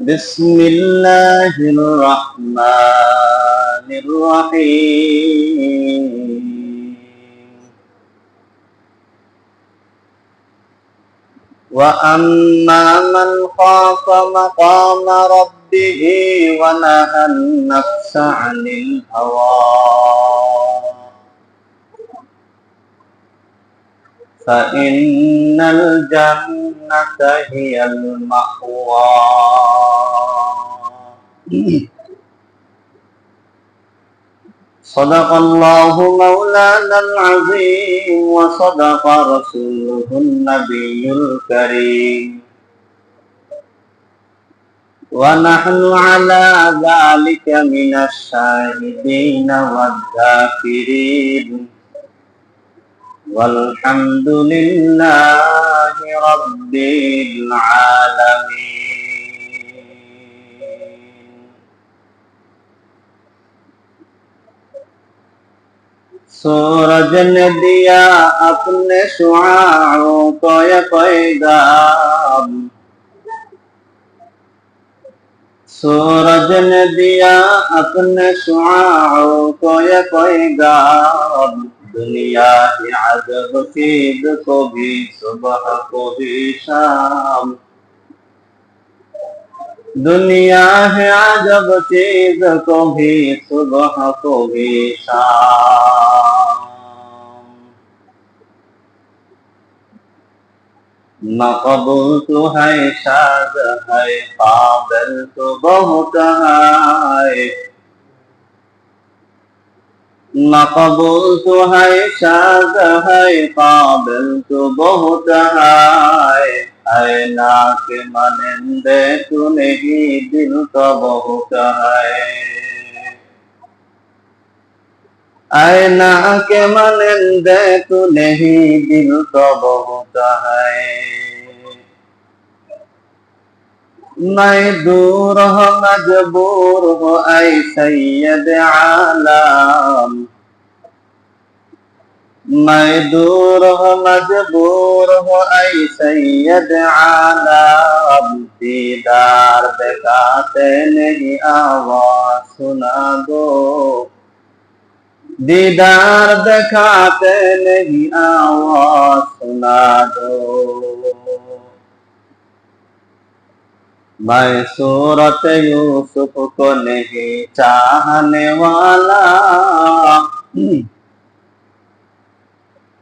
بسم الله الرحمن الرحيم وأما من خاف مقام ربه ونهى النفس عن الهوى فإن الجنة هي المأوى صدق الله مولانا العظيم وصدق رسوله النبي الكريم ونحن على ذلك من الشاهدين والذاكرين والحمد لله رب العالمين सूरज ने दिया अपने शुआओं को ये पैगाम सूरज ने दिया अपने शुआओं को ये पैगाम दुनिया की अजब चीज को भी सुबह को भी शाम दुनिया है अजब चीज को भी सुबह को भी शाम मकबूल तो है शाद है काबिल तो बहुत है নকবুল তো হায় সাজ হায় পাবল তো বহুত হায়। হায় না কে মানেন দে তুমি দিল তো বহুত হায়। আয় না কে মানেন দূর হ, মজবুর আই সৈয়দ আলাম। मैं दूर हो, मजबूर हो, ऐ सैयद आलम दीदार दिखाते नहीं आवाज़ सुना दो। दीदार दिखाते नहीं आवाज़ सुना दो। मैं सूरत यूसुफ को नहीं चाहने वाला।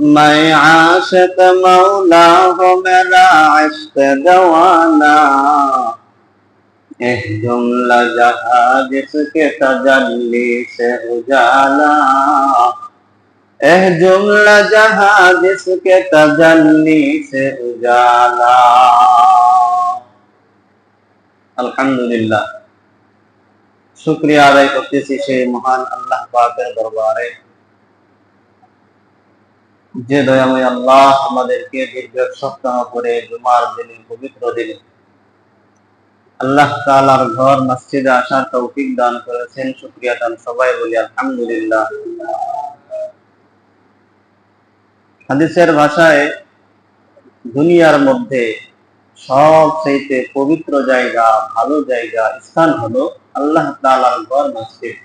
मैं आशत मौला हो, मेरा इश्क दवाना। एह दुम लजा जिसके तजल्ली से उजाला। एह जुमला जहा जिसके तजल्ली से उजाला। अल्हम्दुलिल्लाह। शुक्रिया अदा करते से महान अल्लाह पाकर दरबारे যে দয়াময় আল্লাহ আমাদেরকে দীর্ঘ সপ্তাহ করে জুমার দিনে পবিত্র দিনে, আল্লাহ তাআলার ঘর মসজিদে আসার তৌফিক দান করেছেন। শুক্রিয়া দান সবাই বলি আলহামদুলিল্লাহ। হাদিসের ভাষায় দুনিয়ার মধ্যে সব সবচেয়ে পবিত্র জায়গা, ভালো জায়গা, স্থান হলো আল্লাহ তাআলার ঘর মসজিদ।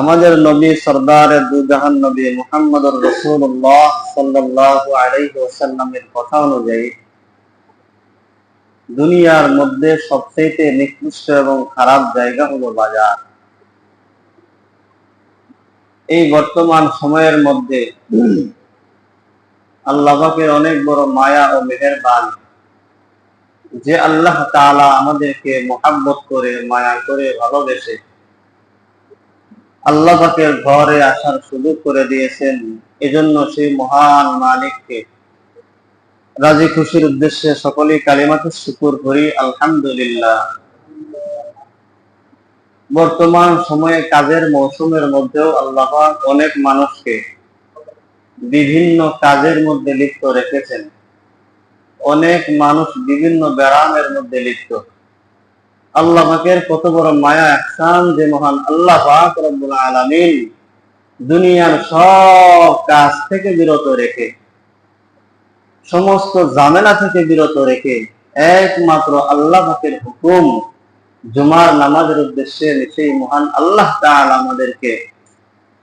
আমাদের নবী সরদার দুজাহান নবী মুহাম্মদ রসুল্লাহ সাল্লাল্লাহু আলাইহি ওয়াসাল্লামের কথা অনুযায়ী দুনিয়ার মধ্যে সবচেয়ে নিকৃষ্ট এবং খারাপ জায়গা হলো বাজার। এই বর্তমান সময়ের মধ্যে আল্লাহ পাকের অনেক বড় মায়া ও মেহেরবান। যে আল্লাহ তাআলা আমাদেরকে মোহাব্বত করে, মায়া করে, ভালোবেসে আল্লাহ পাকের ঘরে আসার সুযোগ করে দিয়েছেন। এজন্য সেই মহান মালিককে রাজি খুশির উদ্দেশ্যে সকলেই কালিমাতে শুকুর করি, আলহামদুলিল্লাহ। বর্তমান সময়ে কাজের মৌসুমের মধ্যেও আল্লাহ অনেক মানুষকে বিভিন্ন কাজের মধ্যে লিপ্ত রেখেছেন। অনেক মানুষ বিভিন্ন ব্যায়ামের মধ্যে লিপ্ত। আল্লাহ পাকের কত বড় মায়া একসান যে মহান আল্লাহ পাক রব্বুল আলামিন দুনিয়ার সব কাজ থেকে বিরত রেখে, সমস্ত জামেলা থেকে বিরত রেখে একমাত্র আল্লাহ পাকের হুকুম জুমার নামাজের উদ্দেশ্যে সেই মহান আল্লাহ তাআলা আমাদেরকে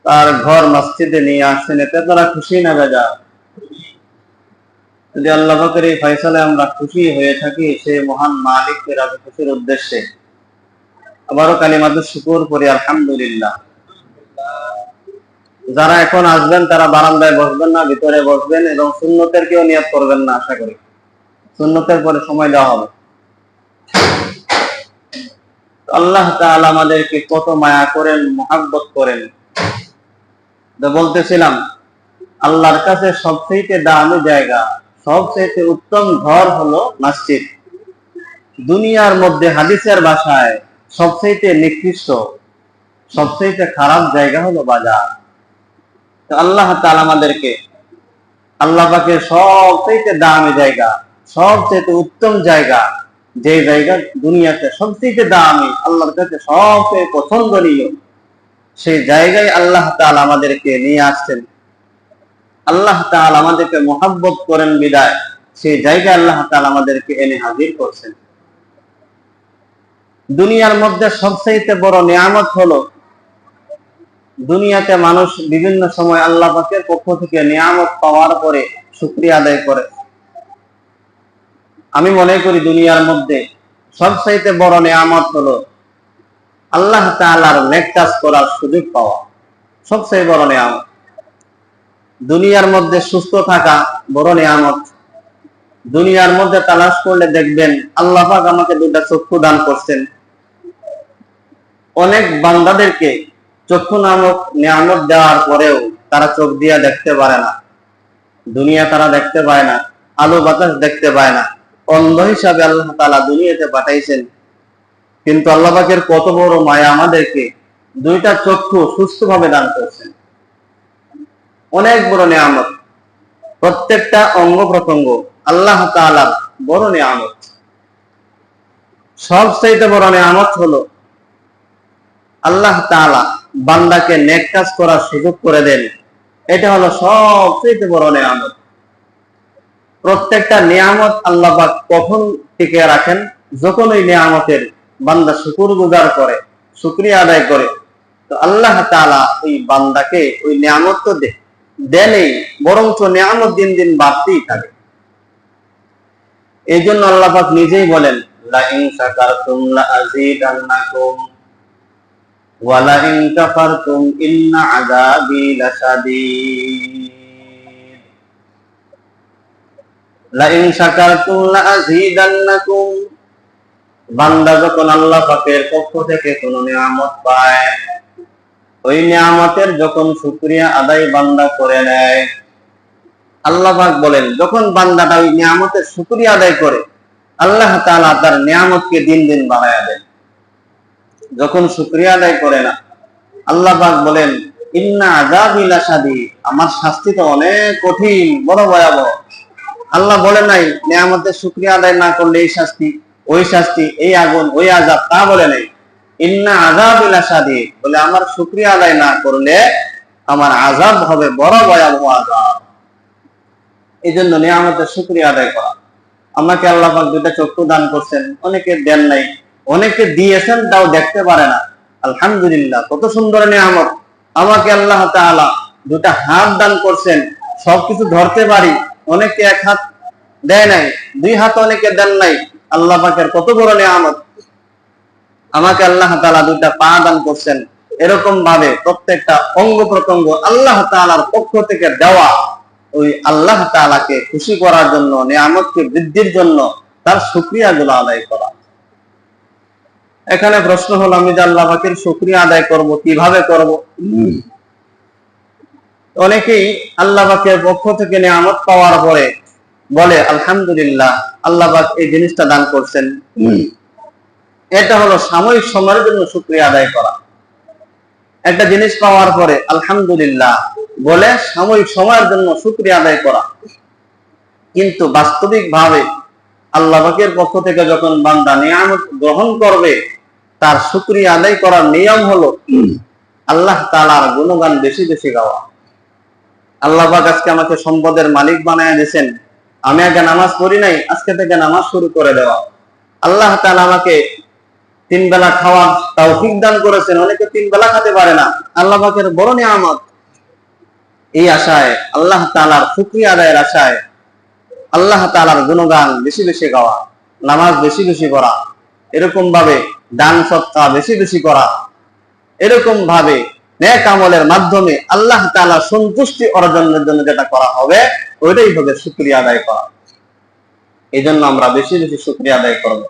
তার ঘর মসজিদে নিয়ে আসছেন এতে তারা খুশি না বেজা যদি আল্লাহ এই ফয়সালে আমরা খুশি হয়ে থাকি সেই মহান মালিককে রাজি খুশির উদ্দেশ্যে। আবারও কালিমাতে শুকুর করি, আলহামদুলিল্লাহ। যারা এখন আসবেন, তারা বারান্দায় বসবেন না, ভিতরে বসবেন এবং সুন্নতের কেউ নিয়ত করবেন না, আশা করি। সুন্নতের পরে সময় দেওয়া হবে। আল্লাহ তাআলা আমাদেরকে কত মায়া করেন, মহাব্বত করেন। বলতেছিলাম, আল্লাহর কাছে সবচেয়ে দামি জায়গা সবচেয়ে উত্তম ঘর হলো মসজিদ। দুনিয়ার মধ্যে হাদিসের ভাষায় সবচেয়ে নিকৃষ্ট সবচেয়ে খারাপ জায়গা হলো বাজার। আল্লাহ তাআলা আমাদেরকে আল্লাহ পাকের সবচেয়ে দামি জায়গা সবচেয়ে উত্তম জায়গা, যে জায়গা দুনিয়াতে সবচেয়ে দামি, আল্লাহর কাছে সবচেয়ে পছন্দনীয়, সেই জায়গায় আল্লাহ তাআলা আমাদেরকে নিয়ে আসছেন। আল্লাহ তাআলা আমাদেরকে মোহাব্বত করেন বিদায়। সেই জায়গায় আল্লাহ তাআলা আমাদেরকে এনে হাজির করছেন। দুনিয়ার মধ্যে সবচেয়ে বড় নিয়ামত হলো, দুনিয়াতে মানুষ বিভিন্ন সময় আল্লাহ পাকের পক্ষ থেকে নিয়ামত পাওয়ার পরে শুক্রিয়া আদায় করে। আমি মনে করি দুনিয়ার মধ্যে সবচাইতে বড় নিয়ামত হলো, আল্লাহ তাআলার নেক কাজ করার সুযোগ পাওয়া। সবচেয়ে বড় নিয়ামত। দুনিয়ার মধ্যে সুস্থ থাকা বড় নিয়ামত। দুনিয়ার মধ্যে তালাশ করলে দেখবেন আল্লাহ পাক আমাকে দুটা চক্ষু দান করছেন। অনেক বান্দাদেরকে চক্ষু নামক নিয়ামত দেওয়ার পরেও তারা চোখ দিয়া দেখতে পারে না। দুনিয়া তারা দেখতে পায় না, আলো বাতাস দেখতে পায় না। অন্ধ হিসাবে আল্লাহ তালা দুনিয়াতে পাঠাইছেন। কিন্তু আল্লাহ পাকের কত বড় মায়া আমাদেরকে দুইটা চক্ষু সুস্থভাবে দান করছেন। অনেক বড় নিয়ামত। প্রত্যেকটা অঙ্গ প্রত্যঙ্গ আল্লাহ তাআলার বড় নিয়ামত। সবচাইতে বড় নিয়ামত হলো আল্লাহ তাআলা বান্দাকে নেক কাজ করার সুযোগ করে দেন। এটা হলো সবচেয়ে বড় নিয়ামত। প্রত্যেকটা নিয়ামত আল্লাহ কখন টিকে রাখেন? যখন ওই নিয়ামতের বান্দা শুকুর গুজার করে, শুক্রিয়া আদায় করে, তো আল্লাহ তাআলা ওই বান্দাকে ওই নিয়ামত তো দে দেনই বরঞ্চ নিয়ামত দিন দিন বাড়তেই থাকে। এই জন্য আল্লাহ পাক নিজেই বলেন বান্দা যখন আল্লাহ পাকের পক্ষ থেকে কোনো নিয়ামত পায় ওই নিয়ামতের যখন শুকরিয়া আদায় বান্দা করে নেয়, আল্লাহ বলেন, যখন বান্দাটা ওই নিয়ামতের শুকরিয়া আদায় করে, আল্লাহ তাআলা তার নিয়ামতকে দিন দিন বাড়ায়া দেন। যখন শুকরিয়া আদায় করে না, আল্লাহ বলেন, ইন্না আযাবি লাশাদি আমার শাস্তি তো অনেক কঠিন, বড় ভয়াবহ। আল্লাহ বলে নাই, নিয়ামতের শুকরিয়া আদায় না করলে এই শাস্তি, ওই শাস্তি, এই আগুন, ওই আজাব তা বলে নাই। বলে আমার শুক্রিয়া আদায় না করলে আমার আজাব হবে বড় আজাব এই জন্য শুক্রিয়া আদায় করা। আমাকে আল্লাহ দুইটা চক্ষু দান করছেন, অনেকে দেন নাই, অনেকে দিয়েছেন, তাও দেখতে পারে না। আলহামদুলিল্লাহ, কত সুন্দর নিয়ামত। আমাকে আল্লাহ তাআলা দুটা হাত দান করছেন, সবকিছু ধরতে পারি, অনেকে এক হাত দেয় নাই, দুই হাত অনেকে দেন নাই। আল্লাহ পাকের কত বড় নিয়ামত। আমাকে আল্লাহ তাআলা দুইটা পা দান করছেন। এরকম ভাবে প্রত্যেকটা অঙ্গ প্রত্যঙ্গ আল্লাহ তাআলার পক্ষ থেকে দেওয়া ওই আল্লাহ তাআলাকে খুশি করার জন্য, নিয়ামতকে বৃদ্ধির জন্য তার শুকরিয়া গুলো আদায় করা। এখানে প্রশ্ন হলো, আমি যে আল্লাহ পাকের শুকরিয়া আদায় করব, কীভাবে করব? অনেকেই আল্লাহ পাকের পক্ষ থেকে নিয়ামত পাওয়ার পরে বলে, আলহামদুলিল্লাহ, আল্লাহ পাক এই জিনিসটা দান করছেন। এটা হলো সাময়িক সময়ের জন্য শুক্রিয়া আদায় করা। একটা জিনিস পাওয়ার পরে আলহামদুলিল্লাহ বলে সাময়িক সময়ের জন্য শুক্রিয়া আদায় করা। কিন্তু বাস্তবিক ভাবে আল্লাহ পক্ষ থেকে যখন বান্দা নিয়ামত গ্রহণ করবে, তার শুক্রিয়া আদায় করার নিয়ম হলো আল্লাহ তালার গুণগান বেশি বেশি গাওয়া। আল্লাহ আজকে আমাকে সম্পদের মালিক বানায় দিয়েছেন। আমি আগে নামাজ পড়ি নাই, আজকে থেকে নামাজ শুরু করে দেওয়া। আল্লাহ তালা আমাকে তিন বেলা খাওয়ার তৌফিক দান করেছেন, অনেকে তিন বেলা খেতে পারে না। আল্লাহ পাকের বড় নিয়ামত। এই আশায়, আল্লাহ তাআলার শুকরিয়া আদায়ের আশায়, আল্লাহ তাআলার গুণগান বেশি বেশি গাওয়া, নামাজ বেশি বেশি করা এরকম ভাবে দান সৎকা বেশি বেশি করা এরকম ভাবে নেক আমলের মাধ্যমে আল্লাহ তাআলা সন্তুষ্টি অর্জনের জন্য যেটা করা হবে, ওইটাই হবে শুকরিয়া আদায় করা। এই জন্য আমরা বেশি বেশি শুকরিয়া আদায় করব।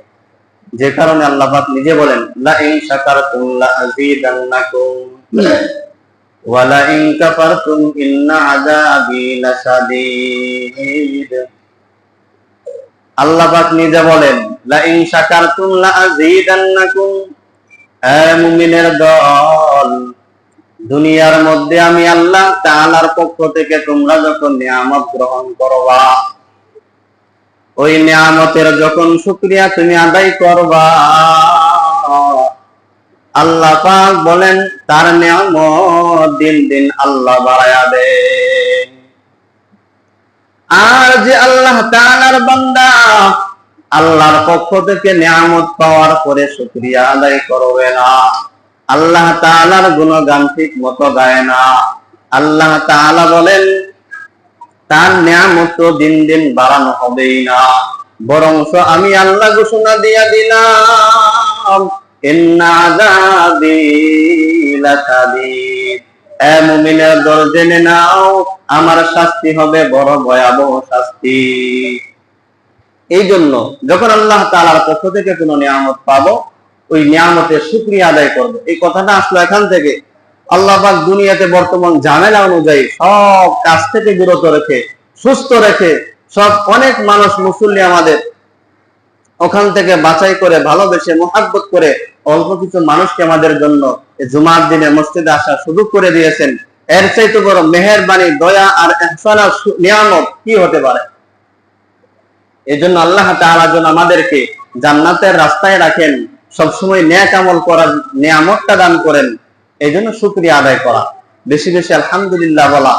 যে কারণে আল্লাহ পাক নিজে বলেন লা ইন শাকারতুম লা আযীদান্নাকুম ওয়া লা ইন কাফারতুম ইন্না আযাবি লাশাদীদ। আল্লাহ পাক নিজে বলেন লা ইন শাকারতুম লা আযীদান্নাকুম হে মুমিনের দল দুনিয়ার মধ্যে আমি আল্লাহ তাআলার পক্ষ থেকে তোমরা যখন নিয়ামত গ্রহণ করবা ওই নিয়ামতের যখন শুকরিয়া তুমি আদায় করবা, আল্লাহ পাক বলেন, তার নিয়ামত দিন দিন আল্লাহ বাড়ায়া দেন আর যে আল্লাহ তাআলার বান্দা, আল্লাহর পক্ষ থেকে নিয়ামত পাওয়ার পরে শুকরিয়া আদায় করবে না। আল্লাহ তাআলার গুণগান ঠিক মতো গায় না। আল্লাহ তাআলা বলেন তার নিয়ামত দিন দিন বাড়ানো হবেই না। বরং আমি আল্লাহ ঘোষণা দিয়া দিলাম জেনে নাও, আমার শাস্তি হবে বড় ভয়াবহ শাস্তি। এই জন্য যখন আল্লাহ তাআলার পক্ষ থেকে কোনো নিয়ামত পাবো, ওই নিয়ামতের শুকরিয়া আদায় করব। এই কথাটা আসলো এখান থেকে। আল্লাহ পাক দুনিয়াতে বর্তমান ঝামেলা অনুযায়ী সব কাজ থেকে বিরত রেখে, সুস্থ রেখে সব অনেক মানুষ মুসল্লি আমাদের ওখান থেকে বাছাই করে, ভালোবেসে, মোহাব্বত করে অল্প কিছু মানুষকে আমাদের জন্য জুমার দিনে মসজিদে আসা সুযোগ করে দিয়েছেন। এর চাইতে বড় মেহেরবানি, দয়া আর নিয়ামত কি হতে পারে? এই জন্য আল্লাহ তাআলা আমাদেরকে জান্নাতের রাস্তায় রাখেন, সবসময় ন্যাক আমল করার নিয়ামতটা দান করেন। এই জন্য শুক্রিয়া আদায় করা। বেশি বেশি আলহামদুলিল্লাহ বলা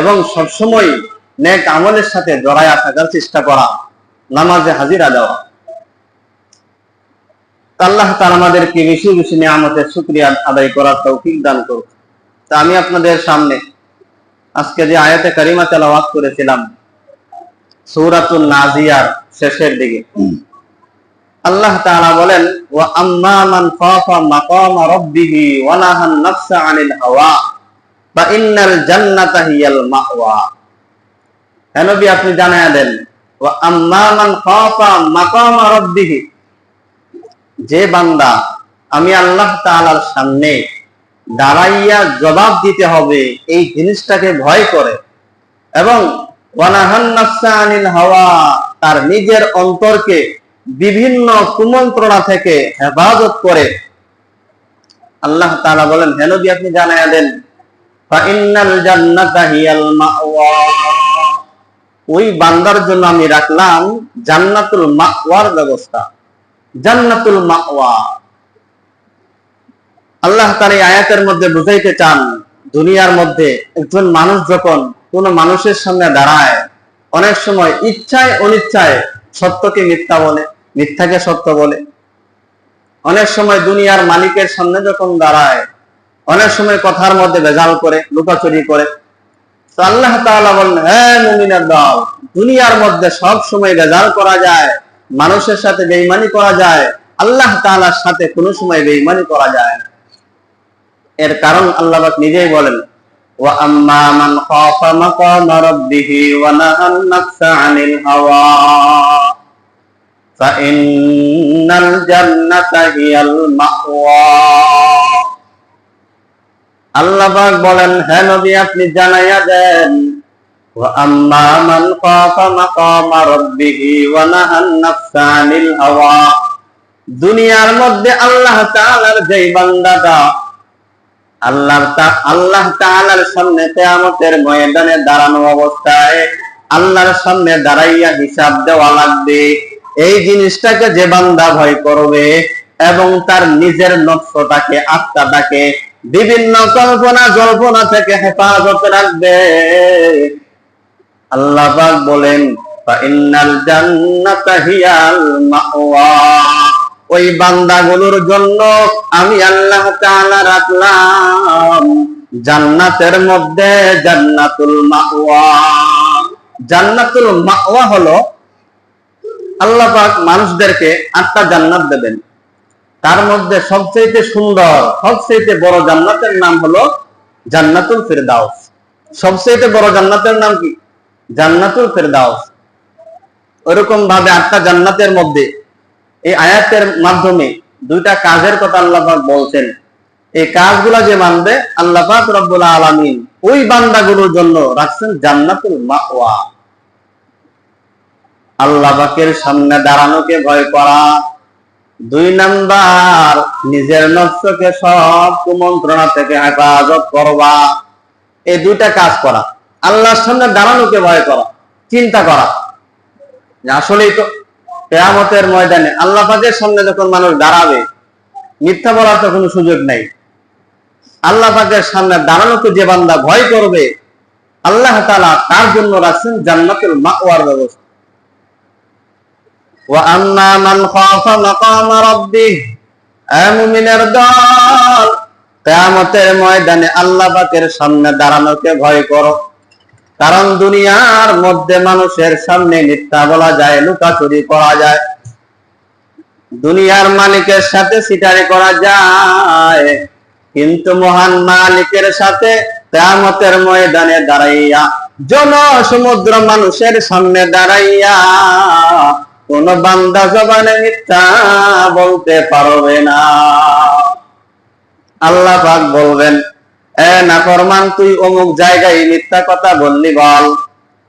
এবং সবসময় ন্যাক আমলের সাথে জড়াইয়া থাকার চেষ্টা করা, নামাজে হাজিরা দেওয়া। আল্লাহ তাআলা আমাদেরকে বেশি বেশি নিয়ামতের শুক্রিয়া আদায় করার তৌফিক দান করুন তা আমি আপনাদের সামনে আজকে যে আয়াতে কারিমা তেলাওয়াত করেছিলাম, সূরাতুন নাজিয়ার শেষের দিকে। আল্লাহ তাআলা বলেন, ওয়া আম্মা মান খাফা মাকামা রাব্বিহি ওয়া নাহান নাফসা আনিল হাওয়া ফা ইন্নাল জান্নাতা হিয়াল মাওয়া। হে নবী, আপনি জানায়া দেন, ওয়া আম্মা মান খাফা মাকামা রাব্বিহি। যে বান্দা, আমি আল্লাহ তাআলার সামনে দাঁড়াইয়া জবাব দিতে হবে, এই জিনিসটাকে ভয় করে। এবং ওয়ানাহান নাফসা আনিল হাওয়া, তার নিজের অন্তরকে বিভিন্ন কুমন্ত্রণা থেকে হেফাজত করে। আল্লাহ তাআলা বলেন, হে নবী, আপনি জানায়া দেন ওই বান্দার জন্য আমি রাখলাম জান্নাতুল মাওয়ার ব্যবস্থা। জান্নাতুল মাওয়া। আল্লাহ তার এই আয়াতের মধ্যে বুঝাইতে চান, দুনিয়ার মধ্যে একজন মানুষ যখন কোন মানুষের সামনে দাঁড়ায়, অনেক সময় ইচ্ছায় অনিচ্ছায় সত্যকে মিথ্যা বলে। মিথ্যাকে সত্য বলে। অনেক সময় দুনিয়ার মালিকের সামনে যখন দাঁড়ায়, অনেক সময় কথার মধ্যে ভেজাল করে লুকাচুরি করে। তো আল্লাহ হ্যাঁ মুমিনের দুনিয়ার মধ্যে সব সময় ভেজাল করা যায়, মানুষের সাথে বেইমানি করা যায়, আল্লাহ সাথে কোনো সময় বেইমানি করা যায় না। এর কারণ আল্লাহ নিজেই বলেন, ওয়া আম্মা মান খাফা মাকামা রাব্বিহি ওয়া নাহান নাফসা আনিল হাওয়া। ফাইন্নাল জান্নাতা হিয়াল মাওয়া আল্লাহ বলেন নবী, আপনি জানাইয়া দেন দুনিয়ার মধ্যে আল্লাহ তাআলার যেই বান্দাটা আল্লাহ আল্লাহ তাআলার সামনে কিয়ামতের ময়দানে দাঁড়ানো অবস্থায় আল্লাহর সামনে দাঁড়াইয়া হিসাব দেওয়া লাগবে। এই জিনিসটাকে যে বান্দা ভয় করবে এবং তার নিজের নকশটাকে, আত্মাটাকে বিভিন্ন কল্পনা জল্পনা থেকে হেফাজত রাখবে। আল্লাহ পাক বলেন ওই বান্দাগুলোর জন্য আমি আল্লাহ তাআলা রাখলাম জান্নাতের মধ্যে জান্নাতুল মাওয়া। জান্নাতুল মাওয়া হলো আল্লাহ পাক মানুষদেরকে আটটা জান্নাত দেবেন। তার মধ্যে সবচেয়ে সুন্দর সবচেয়ে বড় জান্নাতের নাম হলো জান্নাতুল ফিরদাউস। সবচেয়ে বড় জান্নাতের নাম কি? জান্নাতুল ফিরদাউস। ওরকম ভাবে আটটা জান্নাতের মধ্যে এই আয়াতের মাধ্যমে দুইটা কাজের কথা আল্লাহ পাক বলছেন। এই কাজগুলা যে মানবে, আল্লাহ পাক রব্বুল আলামিন ওই বান্দাগুলোর জন্য রাখছেন জান্নাতুল মাওয়া। আল্লাহ পাকের সামনে দাঁড়ানোকে ভয় করা। দুই নাম্বার, নিজের নফসকে সব কুমন্ত্রণা থেকে হেফাজত করবা। এই দুইটা কাজ করা। আল্লাহর সামনে দাঁড়ানোকে ভয় করা, চিন্তা করা। আসলেই তো কেয়ামতের ময়দানে আল্লাহ পাকের সামনে যখন মানুষ দাঁড়াবে, মিথ্যা বলার তো কোনো সুযোগ নাই। আল্লাহ পাকের সামনে দাঁড়ানোকে যে বান্দা ভয় করবে, আল্লাহ তাআলা তার জন্য রাখছেন জান্নাতুল মাওয়ার ব্যবস্থা। وأما من خاف مقام ربه এ মুমিনের দল কিয়ামতের ময়দানে আল্লাহ পাকের সামনে দাঁড়ানোকে ভয় করো কারণ দুনিয়ার মধ্যে মানুষের সামনে মিথ্যা বলা যায় লুকাচুরি করা যায় দুনিয়ার মালিকের সাথে সিটারি করা যায় কিন্তু মহান মালিকের সাথে কিয়ামতের ময়দানে দাঁড়াইয়া জন সমুদ্র মানুষের সামনে দাঁড়াইয়া কোন বান্দা জবানে মিথ্যা বলতে পারবে না। আল্লাহ পাক বলবেন, এ নাফরমান, তুই অমুক জায়গায় মিথ্যা কথা বললি বল।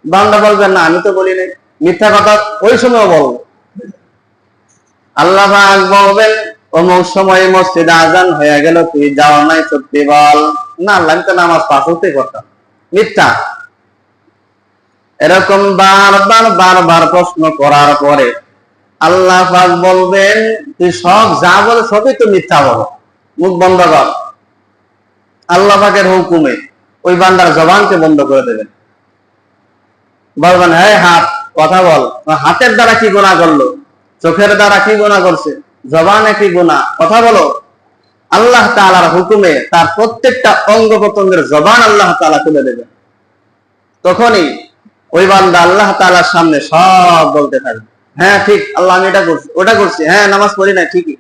বান্দা বলবেন না, আমি তো বলি নাই মিথ্যা কথা ওই সময় বল। আল্লাহ পাক বলবেন, অমুক সময় মসজিদে আজান হয়ে গেল, তুই যাও নাই সত্যি বল। না, আল্লাহ তো নামাজ পাস হতে করতাম মিথ্যা? এরকম বারবার বারবার প্রশ্ন করার পরে আল্লাহ পাক বলবেন, তুই সব যা বলে সবই তো মিথ্যা বলো। মুখ বন্ধ কর। আল্লাহ পাকের হুকুমে ওই বান্দার জবানকে বন্ধ করে দেবেন। বলবেন হ্যাঁ হাত, কথা বল। হাতের দ্বারা কি গুণা করল? চোখের দ্বারা কি গুণা করছে? জবানে কি গুণা কথা বলো। আল্লাহ তাআলার হুকুমে তার প্রত্যেকটা অঙ্গ প্রত্যঙ্গের জবান আল্লাহ তালা তুলে দেবেন। তখনই ওই বান্দা আল্লাহ তাআলার সামনে সব বলতে থাকবে হ্যাঁ ঠিক, আল্লাহ আমি এটা করছি, ওটা করছি হ্যাঁ নামাজ পড়ি না ঠিকই।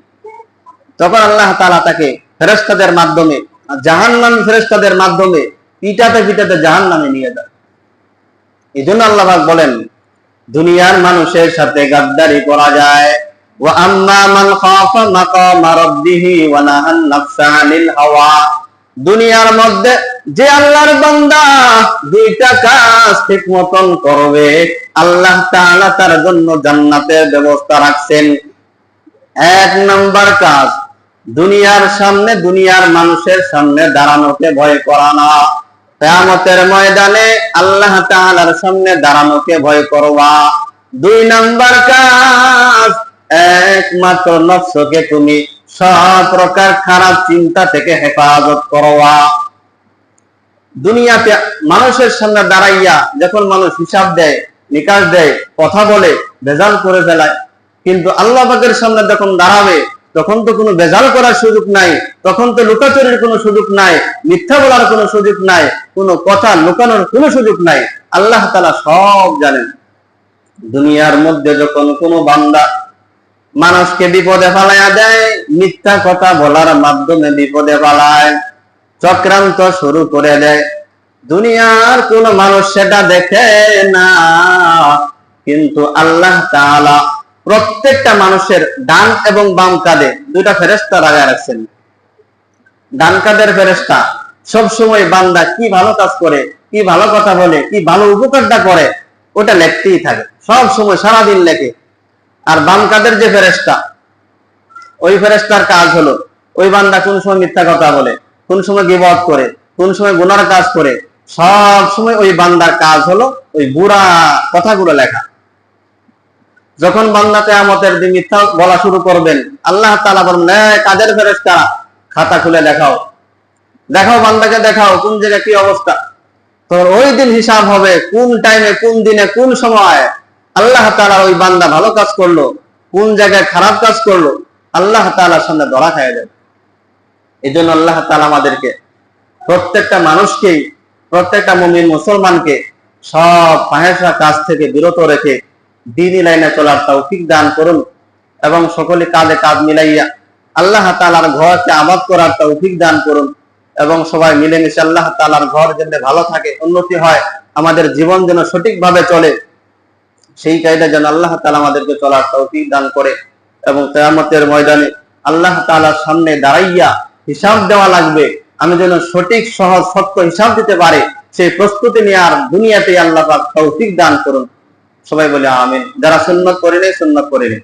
তখন আল্লাহ তাআলা তাকে ফেরেশতাদের মাধ্যমে জাহান্নাম ফেরেশতাদের মাধ্যমে পিটাতে পিটাতে জাহান্নামে নিয়ে যায়। এই জন্য আল্লাহ বলেন, দুনিয়ার মানুষের সাথে গাদ্দারি করা যায়। দুনিয়ার মধ্যে যে আল্লাহর বান্দা দুইটা কাজ ঠিক মতন করবে, আল্লাহ তাআলা তার জন্য জান্নাতের ব্যবস্থা রাখছেন। এক নাম্বার কাজ, দুনিয়ার সামনে দুনিয়ার মানুষের সামনে দাঁড়ানোকে ভয় করা না। কিয়ামতের ময়দানে আল্লাহ তাআলার সামনে দাঁড়ানোকে ভয় করবা। দুই নাম্বার কাজ, একমাত্র নফসকে তুমি সব প্রকার খারাপ চিন্তা থেকে হেফাজত করবা। দুনিয়াতে মানুষের সামনে দাঁড়াইয়া যখন মানুষ হিসাব দেয়, নিকাশ দেয়, কথা বলে, ভেজাল করে ফেলায়, কিন্তু আল্লাহ পাকের সামনে যখন দাঁড়াবে, তখন তো কোনো বেজাল করার সুযোগ নাই, তখন তো লুকাচুরির কোনো সুযোগ নাই, মিথ্যা বলার কোনো সুযোগ নাই, কোনো কথা লুকানোর কোনো সুযোগ নাই। আল্লাহ তালা সব জানেন। দুনিয়ার মধ্যে যখন কোনো বান্দা মানুষকে বিপদে ফালাইয়া দেয়, মিথ্যা কথা বলার মাধ্যমে বিপদে ফালায় চক্রান্ত শুরু করে দেয়। দুনিয়ার কোন মানুষ সেটা দেখে না। কিন্তু আল্লাহ তাআলা প্রত্যেকটা মানুষের ডান এবং বাম কাঁধে দুইটা ফেরেস্তা লাগায় রাখছেন। ডান কাঁধের ফেরেস্তা সবসময় বান্দা কি ভালো কাজ করে, কি ভালো কথা বলে, কি ভালো উপকারটা করে, ওটা লেখতেই থাকে। সব সময় সারাদিন লেখে। আর বাম কাদের যে ফেরেস্তা ওই ফেরেস্তার কাজ হলো, ওই বান্দা কোন সময় মিথ্যা কথা বলে কোন সময় গিবত করে, কোন সময় গুনার কাজ করে, সব সময় ওই বান্দার কাজ হলো ওই বুড়া কথাগুলো লেখা। যখন বান্দা কেয়ামতের দিন মিথ্যা বলা শুরু করবেন, আল্লাহ তাআলা বলবেন "এই কাদের ফেরেশতা? খাতা খুলে দেখাও। দেখাও বান্দাকে, দেখাও কোন জায়গায় কি অবস্থা। তোর ওই দিন হিসাব হবে, কোন টাইমে কোন দিনে, কোন সময়। আল্লাহ তাআলা ওই বান্দা ভালো কাজ করল, কোন জায়গায় খারাপ কাজ করল, আল্লাহ তাআলার সামনে ধরা খাইয়ে দেবে। এই জন্য আল্লাহ তাআলা আমাদেরকে প্রত্যেকটা মানুষকেই প্রত্যেকটা মুমিন মুসলমানকে সব ফাহেসা কাজ থেকে বিরত রেখে দিনই লাইনে চলার তৌফিক দান করুন এবং সকলে কাজে কাজ মিলাইয়া আল্লাহ তাআলার ঘরকে আবাদ করার তৌফিক দান করুন এবং সবাই মিলেমিশে আল্লাহ তাআলার ঘর যেন ভালো থাকে, উন্নতি হয়, আমাদের জীবন যেন সঠিকভাবে চলে, সেই কায়দা যেন আল্লাহ তাআলা আমাদেরকে চলার তৌফিক দান করে এবং কিয়ামতের ময়দানে আল্লাহ তাআলার সামনে দাঁড়াইয়া হিসাব দেওয়া লাগবে। আমি যেন সঠিক, সহজ, সত্য হিসাব দিতে পারে, সেই প্রস্তুতি নিয়ে আর দুনিয়াতে আল্লাহ তৌফিক দান করুন। সবাই বলে আমি যারা সুন্নত করে নেই সুন্নত করে নেই